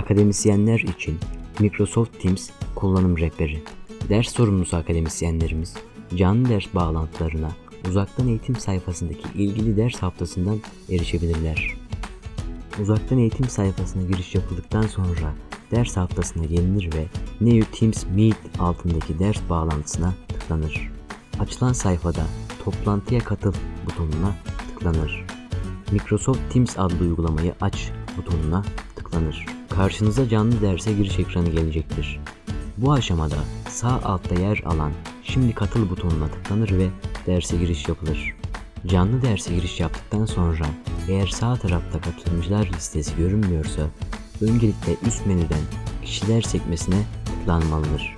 Akademisyenler için Microsoft Teams kullanım rehberi. Ders sorumlusu akademisyenlerimiz canlı ders bağlantılarına uzaktan eğitim sayfasındaki ilgili ders haftasından erişebilirler. Uzaktan eğitim sayfasına giriş yapıldıktan sonra ders haftasına gelinir ve New Teams Meet altındaki ders bağlantısına tıklanır. Açılan sayfada toplantıya katıl butonuna tıklanır. Microsoft Teams adlı uygulamayı aç butonuna tıklanır. Karşınıza canlı derse giriş ekranı gelecektir. Bu aşamada sağ altta yer alan Şimdi katıl butonuna tıklanır ve derse giriş yapılır. Canlı derse giriş yaptıktan sonra eğer sağ tarafta katılımcılar listesi görünmüyorsa öncelikle üst menüden kişiler sekmesine tıklanmalıdır.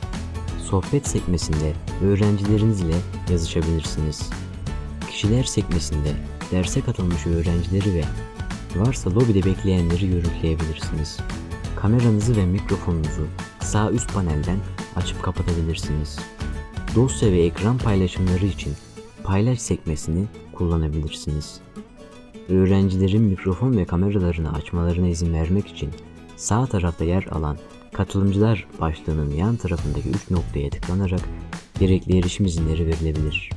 Sohbet sekmesinde öğrencileriniz ile yazışabilirsiniz. Kişiler sekmesinde derse katılmış öğrencileri ve varsa lobide bekleyenleri görüntüleyebilirsiniz. Kameranızı ve mikrofonunuzu sağ üst panelden açıp kapatabilirsiniz. Dosya ve ekran paylaşımları için paylaş sekmesini kullanabilirsiniz. Öğrencilerin mikrofon ve kameralarını açmalarına izin vermek için sağ tarafta yer alan katılımcılar başlığının yan tarafındaki 3 noktaya tıklanarak gerekli erişim izinleri verilebilir.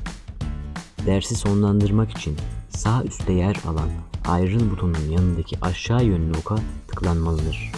Dersi sonlandırmak için sağ üstte yer alan ayrıl butonunun yanındaki aşağı yönlü oka tıklanmalıdır.